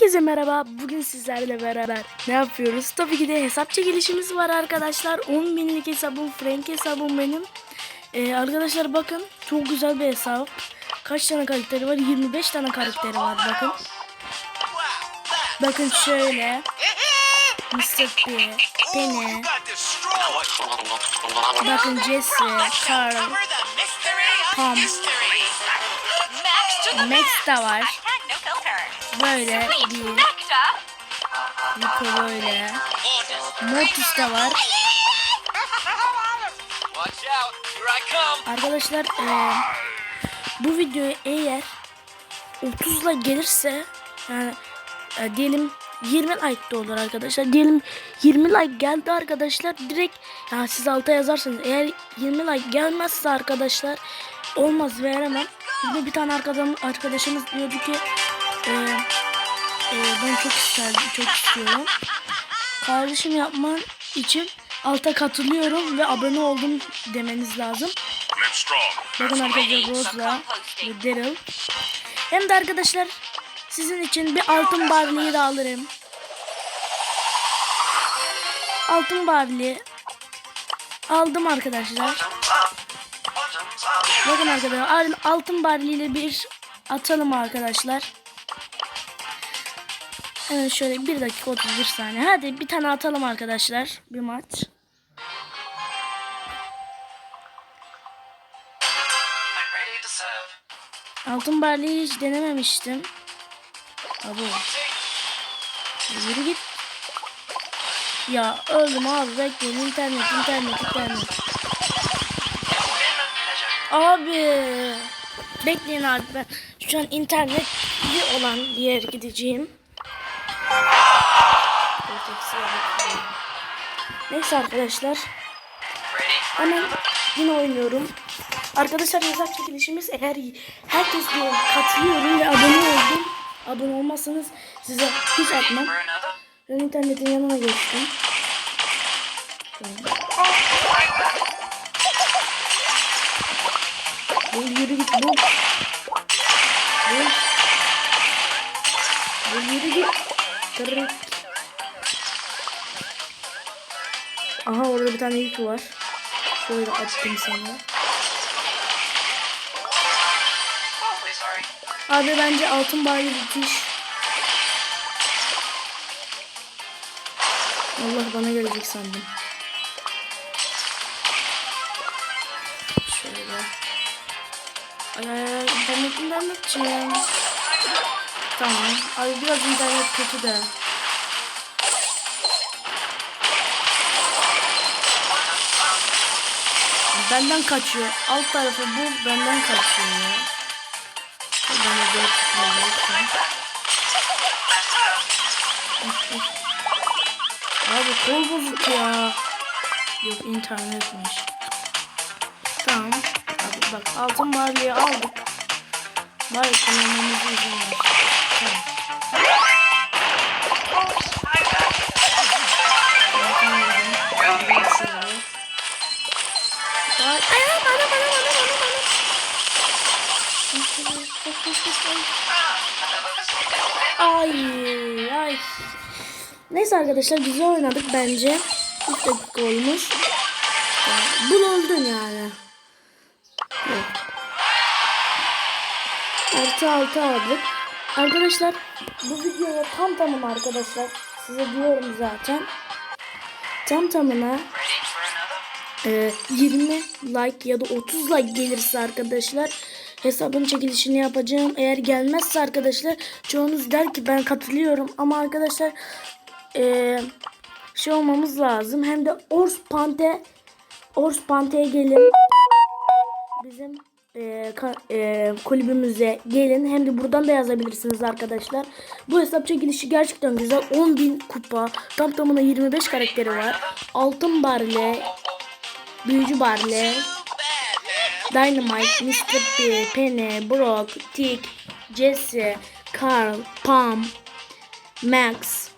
Herkese merhaba. Bugün sizlerle beraber ne yapıyoruz? Tabii ki de hesap çekilişimiz var arkadaşlar. 10 binlik hesabım, Frank hesabım benim. Ee, arkadaşlar bakın çok güzel bir hesap. Kaç tane karakteri var? 25 tane karakteri var bakın. Bakın şöyle. Mr. P, Penny, bakın Jesse, Carl, Pam, Max da var. Böyle bir Nico böyle. Mortis de var. Arkadaşlar eee, bu videoya eğer 30'la gelirse yani e, diyelim 20 like de olur arkadaşlar. Diyelim 20 like geldi arkadaşlar. Direkt yani siz alta yazarsanız eğer 20 like gelmezse arkadaşlar olmaz veremem. Bir bir tane arkadaşım, arkadaşımız diyordu ki e, e, ben çok isterdim, çok istiyorum. Kardeşim yapman için alta katılıyorum ve abone oldum demeniz lazım. Bakın arkadaşlar Rose'la ve Daryl. Hem de arkadaşlar sizin için bir altın barliği de alırım. Altın barliği aldım arkadaşlar. Bakın arkadaşlar altın barliğiyle bir atalım arkadaşlar. Evet şöyle 1 dakika 31 saniye. Hadi bir tane atalım arkadaşlar. Bir maç. Altın barliği hiç denememiştim. Abi. Yürü git. Ya öldüm abi bekleyin internet internet internet. Abi. Bekleyin abi ben şu an internetli olan bir gideceğim. Neyse arkadaşlar. Hemen yine oynuyorum. Arkadaşlar hesap çekilişimiz eğer herkes diyor katılıyorum ve abone oldum. Abone olmazsanız size hiç atmam. Ben internetin yanına geçtim. Bul yürü git. Bul. Tane yük var. Şöyle attım sana. Abi bence altın baylı bitiş. Allah bana gelecek sandım. Şöyle. Ay ay ay internetimden mi açayım? Tamam. Abi biraz internet kötü de. Benden kaçıyor. Alt tarafı bu benden kaçıyor ya. Bana dört. Abi kol bozuk ya. Yok internetmiş. Tamam. Abi bak altın barliği aldık. Bari kullanmamızı izin ver. Tamam. Ay, ay. Neyse arkadaşlar güzel oynadık bence. 3 dakika olmuş. Bul oldun yani. Evet. Artı altı aldık. Arkadaşlar bu videoya tam tamına arkadaşlar size diyorum zaten. Tam tamına e, 20 like ya da 30 like gelirse arkadaşlar hesabın çekilişini yapacağım. Eğer gelmezse arkadaşlar çoğunuz der ki ben katılıyorum ama arkadaşlar e, şey olmamız lazım. Hem de Ors Pante Ors Pante'ye gelin. Bizim e, ka- e, kulübümüze gelin. Hem de buradan da yazabilirsiniz arkadaşlar. Bu hesap çekilişi gerçekten güzel. 10.000 kupa. Tam tamına 25 karakteri var. Altın Barley. Büyücü Barley. Dynamite, Mr. P, Penny, Brock, Tick, Jesse, Carl, Pam, Max,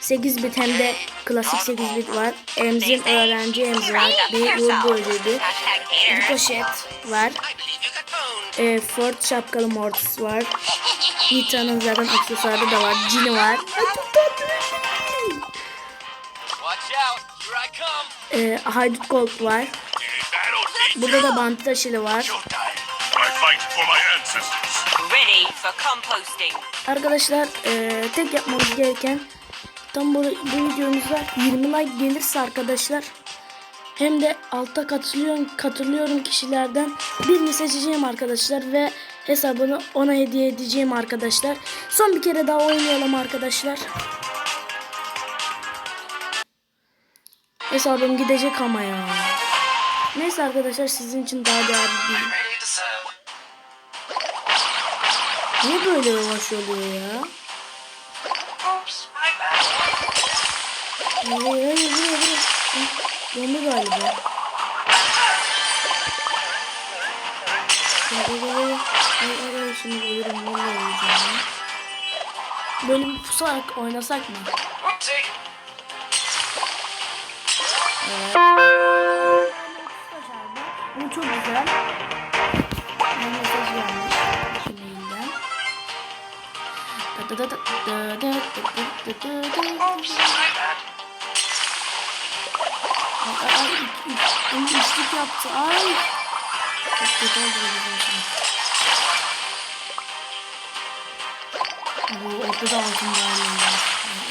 8 bit hem de klasik 8 bit var. Emzin öğrenci Emzi var. Bir ödedi. Bir poşet var. E, Ford şapkalı Mortis var. Nita'nın zaten aksesuarı da var. Cini var. Ay çok tatlı. Ee, haydut gold var. Burada da bantı taşılı var. Arkadaşlar ee, tek yapmamız gereken tam bu, bu videomuzda 20 like gelirse arkadaşlar hem de altta katılıyorum katılıyorum kişilerden birini seçeceğim arkadaşlar ve hesabını ona hediye edeceğim arkadaşlar. Son bir kere daha oynayalım arkadaşlar. Hesabım gidecek ama ya. Neyse arkadaşlar sizin için daha değerli değil. Niye böyle yavaş oluyor ya? Hayır hayır hayır hayır. Dondu galiba. Şimdi ölürüm vallahi öleceğim ya. Böyle bir pusarak oynasak mı? Evet. Bu çok güzel. Ben mesaj gelmiş. Şimdiden. Da da da da da da da da da da da. Ay ay üçlük yaptı. Ay. Çok kötü oldu bu. Bu ortada altın bağlıyım ben.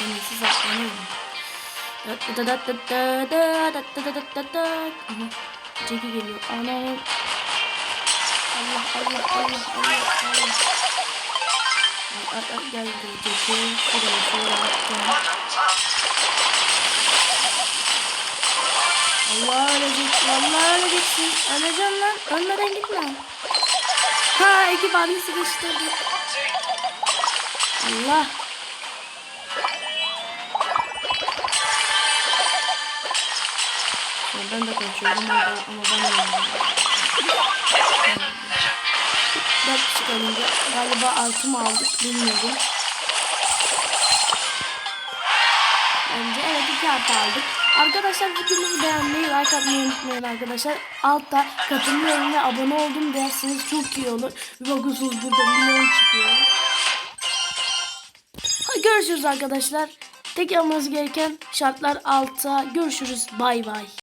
En iyisi saklanıyorum. Da da da da da da da da da da da da. Ceki geliyor. Ana. Allah Allah Allah Allah Allah. Ay ay ay gel gel Ceki. Şuraya şuraya attım. Allah ölecek. Allah öleceksin. Öleceğim lan. Ölmeden gitme. Ha abi sıkıştırdı. Whoopsie. Allah. Ya Ben de konuşuyorum ama, ama ben. Dört kişi kalınca galiba altı mı aldık bilmiyorum. Bence evet iki artı aldık. Arkadaşlar videomuzu beğenmeyi, like atmayı unutmayın arkadaşlar. Altta katılıyorum ve abone oldum derseniz çok iyi olur. Bakıyorsunuz burada milyon çıkıyor. Ha, Görüşürüz arkadaşlar. Tek yapmanız gereken şartlar altta. Görüşürüz. Bay bay.